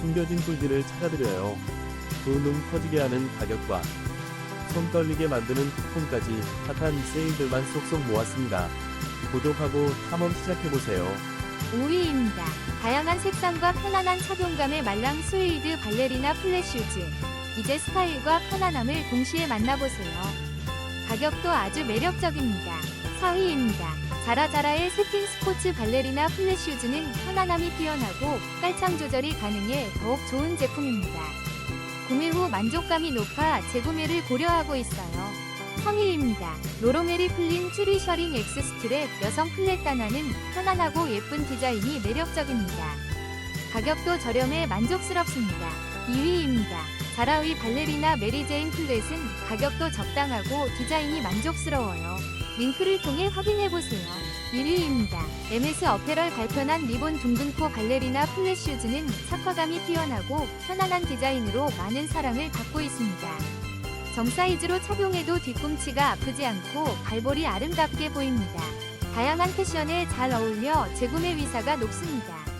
숨겨진 꿀들을 찾아드려요. 두눈 커지게 하는 가격과 손 떨리게 만드는 쿠폰까지 핫한 세일들만 쏙쏙 모았습니다. 구독하고 탐험 시작해보세요. 5위입니다. 다양한 색상과 편안한 착용감의 말랑 스웨이드 발레리나 플랫슈즈. 이제 스타일과 편안함을 동시에 만나보세요. 가격도 아주 매력적입니다. 4위입니다. 자라자라의 세팅 스포츠 발레리나 플랫슈즈는 편안함이 뛰어나고 깔창 조절이 가능해 더욱 좋은 제품입니다. 구매 후 만족감이 높아 재구매를 고려하고 있어요. 3위입니다. 로로메리 풀린 쭈리 셔링 엑스 스트랩 여성 플랫 단화는 편안하고 예쁜 디자인이 매력적입니다. 가격도 저렴해 만족스럽습니다. 2위입니다. 자라위 발레리나 메리제인 플랫은 가격도 적당하고 디자인이 만족스러워요. 링크를 통해 확인해보세요. 1위입니다. MS 어페럴 발편한 리본 둥근코 발레리나 플랫 슈즈는 착화감이 뛰어나고 편안한 디자인으로 많은 사랑을 받고 있습니다. 정 사이즈로 착용해도 뒤꿈치가 아프지 않고 발볼이 아름답게 보입니다. 다양한 패션에 잘 어울려 재구매 위사가 높습니다.